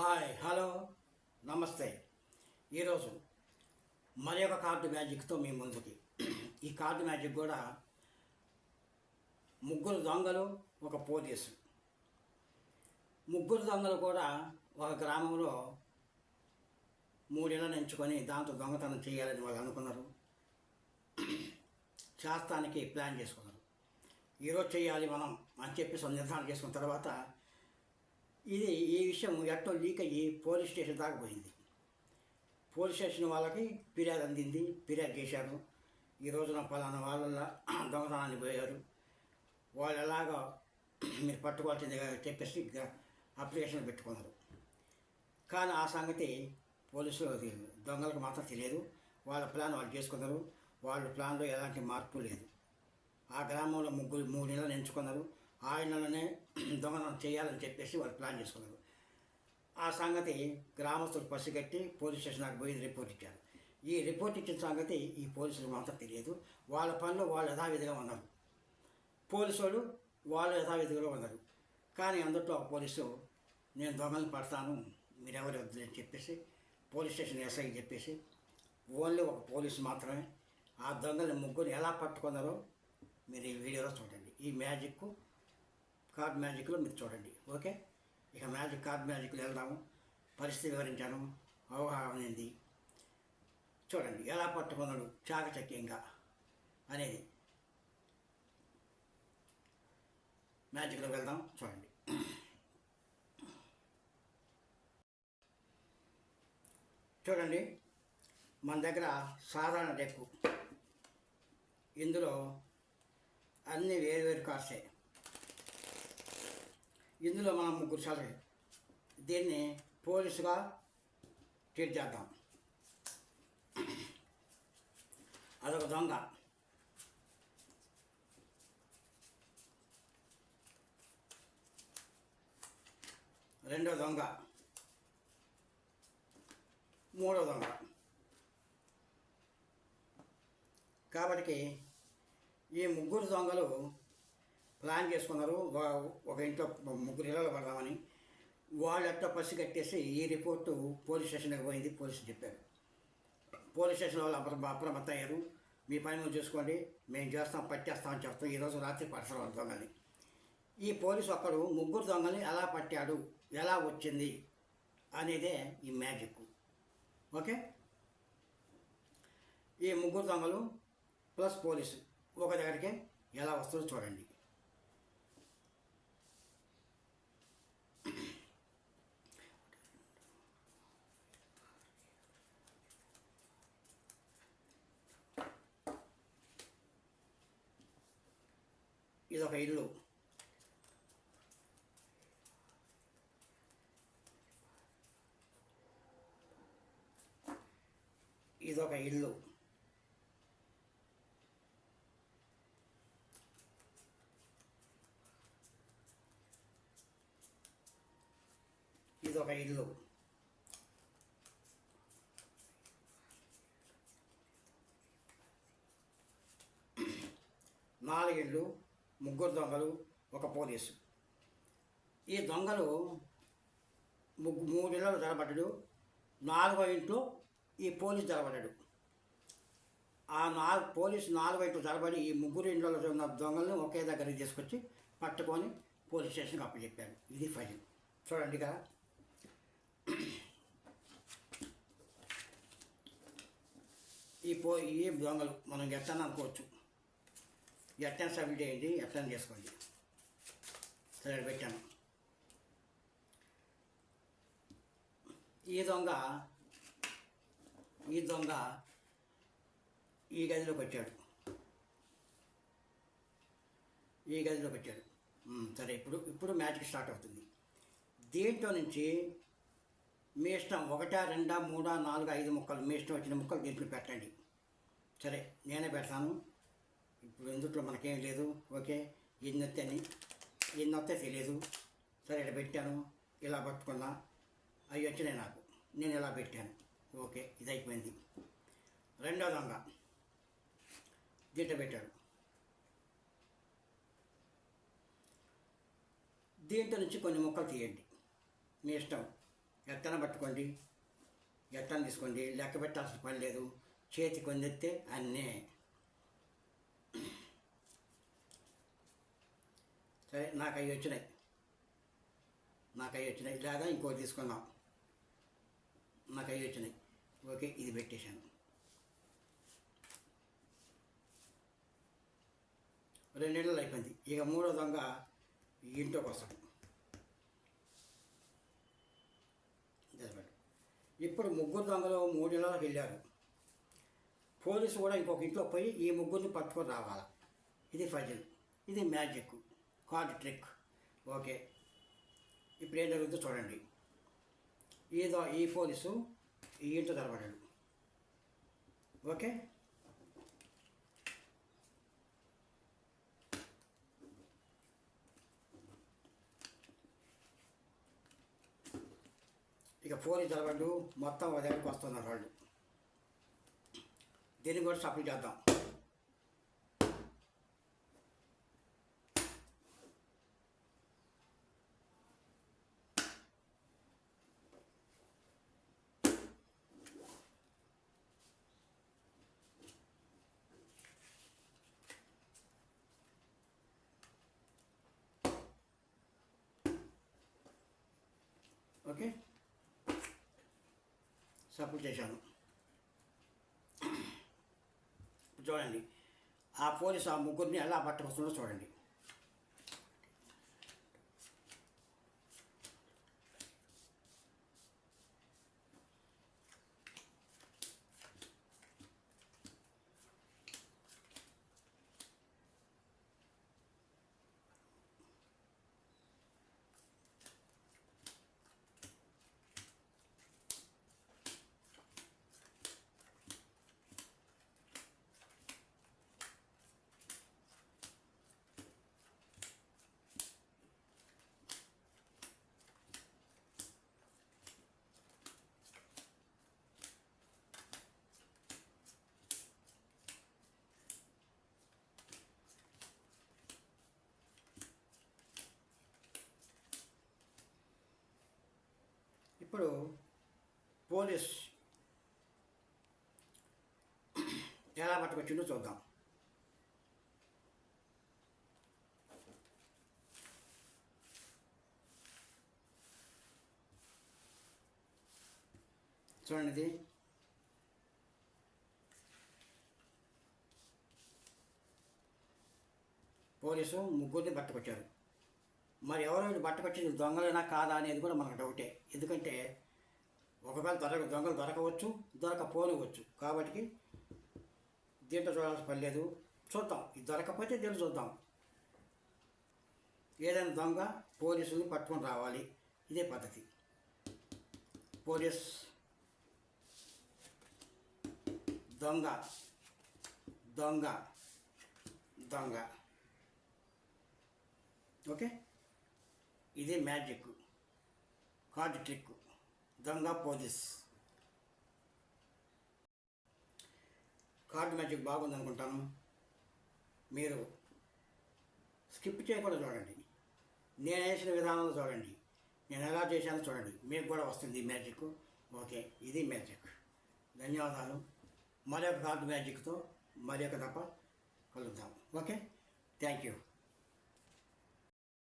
Hi hello నమస్తే. ఈరోజు మరి ఒక కార్డు మ్యాజిక్తో మీ ముందుకి. ఈ కార్డు మ్యాజిక్ కూడా ముగ్గురు దొంగలు ఒక పోలీసు. ముగ్గురు దొంగలు కూడా ఒక గ్రామంలో మూడేళ్ళని ఎంచుకొని దాంతో దొంగతనం చేయాలని వాళ్ళు అనుకున్నారు. చేస్తానికి ప్లాన్ చేసుకున్నారు. ఈరోజు చేయాలి మనం అని చెప్పేసి నిర్ధారణ చేసుకున్న తర్వాత ఇది ఈ విషయం ఎట్టో లీక్ అయ్యి పోలీస్ స్టేషన్ దాకా పోయింది. పోలీస్ స్టేషన్ వాళ్ళకి ఫిర్యాదు అందింది ఫిర్యాదు చేశారు. ఈ రోజున పలానా వాళ్ళ దొంగతనాన్ని పోయారు. వాళ్ళు ఎలాగో మీరు పట్టుకోవాల్సింది చెప్పేసి అప్లికేషన్ పెట్టుకున్నారు. కానీ ఆ సంగతి పోలీసులు దొంగలకు మాత్రం తెలియదు. వాళ్ళ ప్లాన్ వాళ్ళు చేసుకున్నారు. వాళ్ళ ప్లాన్లో ఎలాంటి మార్పు లేదు. ఆ గ్రామంలో ముగ్గురు మూడు నెలలు ఎంచుకున్నారు. ఆయనలోనే నెలనే దొంగతనం చేయాలని చెప్పేసి వాళ్ళు ప్లాన్ చేసుకున్నారు. ఆ సంగతి గ్రామస్తులు పసిగట్టి పోలీస్ స్టేషన్ నాకు పోయి రిపోర్ట్ ఇచ్చారు. ఈ రిపోర్ట్ ఇచ్చిన సంగతి ఈ పోలీసులకు మాత్రం తెలియదు. వాళ్ళ పనులు వాళ్ళు యథావిధిగా ఉన్నారు. పోలీసు వాళ్ళు వాళ్ళు యథావిధిగా ఉన్నారు. కానీ అందుట్లో ఒక పోలీసు నేను దొంగలు పడతాను మీరెవరు వద్దు అని చెప్పేసి పోలీస్ స్టేషన్ ఎస్ఐకి చెప్పేసి ఓన్లీ ఒక పోలీసు మాత్రమే. ఆ దొంగలు ముగ్గురు ఎలా పట్టుకున్నారో మీరు ఈ వీడియోలో చూడండి. ఈ మ్యాజిక్ కార్డ్ మ్యాజిక్లో మీరు చూడండి ఓకే? ఇక మ్యాజిక్ కార్డ్ మ్యాజిక్లో వెళ్దాము పరిస్థితి వివరించాను అవగాహన అనేది చూడండి ఎలా పట్టుకున్నాడు చాకచక్యంగా అనేది. మ్యాజిక్లో వెళ్దాం చూడండి. చూడండి మన దగ్గర సాధారణ డెక్కు. ఇందులో అన్ని వేరు వేరు కార్సే ఇందులో మనం ముగ్గురు చాలా దీన్ని పోలీసుగా ట్రీట్ చేద్దాం. అదొక దొంగ. రెండో దొంగ. మూడో దొంగ. కాబట్టి ఈ ముగ్గురు దొంగలు ప్లాన్ చేసుకున్నారు. ఒక ఇంట్లో ముగ్గురు ఇళ్ళలో పడదామని. వాళ్ళు ఎట్లా పసి కట్టేసి ఈ రిపోర్టు పోలీస్ స్టేషన్కి పోయింది పోలీసులు చెప్పారు. పోలీస్ స్టేషన్ వాళ్ళు అప్ర అప్రమత్తం అయ్యారు మీ పని నువ్వు చూసుకోండి మేము చేస్తాం పట్టేస్తామని చెప్తాం ఈరోజు రాత్రి పడతారు దొంగని ఈ పోలీసు ఒక్కడు ముగ్గురు దొంగల్ని ఎలా పట్టాడు ఎలా వచ్చింది అనేదే ఈ మ్యాజిక్. ఓకే? ఈ ముగ్గురు దొంగలు ప్లస్ పోలీసు ఒక దగ్గరికి ఎలా వస్తుందో చూడండి. ఇది ఒక ఇల్లు. ఇదొక ఇల్లు. ఇదొక ఇల్లు. నాలుగిళ్ళు ముగ్గురు దొంగలు ఒక పోలీసు. ఈ దొంగలు ముగ్గు మూడు ఇళ్ళు జరబడ్డాడు నాలుగో ఇంట్లో ఈ పోలీసు జరబడ్డాడు ఆ నాలుగు పోలీసు నాలుగో ఇంట్లో జరబడి ఈ ముగ్గురు ఇంట్లో ఉన్న దొంగలను ఒకే దగ్గరికి తీసుకొచ్చి పట్టుకొని పోలీస్ స్టేషన్కి అప్పచెప్పారు. ఇది ఫైల్ చూడండి కదా. ఈ పో ఈ దొంగలు మనం ఎట్టని అనుకోవచ్చు ఎట్టన్ సబ్మిట్ చేయండి ఎట్టని చేసుకోండి. సరే పెట్టాను. ఈ దొంగ ఈ దొంగ ఈ గదిలోకి వచ్చాడు ఈ గదిలో పెట్టాడు. సరే ఇప్పుడు ఇప్పుడు మ్యాచ్కి స్టార్ట్ అవుతుంది. దీంట్లో నుంచి మీ ఇష్టం ఒకటా రెండా మూడా నాలుగు ఐదు ముక్కలు మీ ఇష్టం వచ్చిన ముక్కలు దీంట్లో పెట్టండి. సరే నేనే పెడతాను. ఇప్పుడు ఇందుట్లో మనకేం లేదు? ఓకే ఇది అని ఎన్ని నొత్తే తెలియదు సరే ఇలా పెట్టాను ఇలా పట్టుకున్నా అవి వచ్చినాయి నాకు. నేను ఇలా పెట్టాను. ఓకే ఇది అయిపోయింది. రెండో దొంగ. దీంట్లో పెట్టాడు. దీంట్లో నుంచి కొన్ని ముక్కలు తీయండి. మీ ఇష్టం. ఎత్తన పట్టుకోండి. ఎట్టన తీసుకోండి. లెక్క పెట్టాల్సిన పని లేదు. చేతి కొందెత్తే అన్నీ. సరే నాకు అవి వచ్చినాయి. నాకు అవి వచ్చినాయి లేదా ఇంకోటి తీసుకుందాం. నాకు అవి వచ్చినాయి. ఓకే ఇది పెట్టేశాను. రెండు నెలలు అయిపోయింది. ఇక మూడో దొంగ ఇంట్లో ఇంట్లోకి వస్తాడు ఇప్పుడు ముగ్గురు దొంగలు మూడేళ్ళకి వెళ్ళారు. పోలీసు కూడా ఇంకొక ఇంట్లో పోయి ఈ ముగ్గురిని పట్టుకొని రావాలి? ఇది ఫజల్. ఇది మ్యాజిక్. Card trick. ఓకే. ఇప్పుడు ఏం జరుగుతుందో చూడండి. ఏదో ఈ పోలీసు ఈ ఇంట్లో ఓకే? ఇక పోలీసు తరబడు మొత్తం ఉదయానికి వస్తున్నారు వాళ్ళు. దీన్ని కూడా సప్లై చేద్దాం. ఓకే? సపోర్ట్ చేశాను. చూడండి ఆ పోలీస్ ఆ ముగ్గురిని ఎలా పట్టుకొస్తుందో చూడండి. ఇప్పుడు పోలీస్ ఎలా పట్టుకొచ్చిందో చూద్దాం. చూడండి ఇది. పోలీసు ముగ్గురిని పట్టుకొచ్చారు. మరి ఎవరో వీళ్ళు పట్టుకొచ్చింది దొంగలేనా కాదా అనేది కూడా మనకు డౌటే. ఎందుకంటే ఒకవేళ దొరక దొంగలు దొరకవచ్చు దొరకపోనివచ్చు కాబట్టి దీంట్లో చూడాల్సిన పని లేదు. చూద్దాం. ఇది దొరకకపోతే దీంట్లో చూద్దాం. ఏదైనా దొంగ పోలీసులు పట్టుకొని రావాలి. ఇదే పద్ధతి. పోలీస్ దొంగ దొంగ దొంగ. ఓకే? ఇది మ్యాజిక్. Card trick. దొంగ పోలీస్. కార్డ్ మ్యాజిక్ బాగుంది అనుకుంటాను మీరు స్కిప్ చేయకుండా చూడండి. నేను వేసిన విధానంలో చూడండి. నేను ఎలా చేశానో చూడండి. మీకు కూడా వస్తుంది ఈ మ్యాజిక్. ఓకే ఇది మ్యాజిక్. ధన్యవాదాలు. మరొక కార్డ్ మ్యాజిక్తో మరొక తప్ప కలుద్దాం. Okay thank you.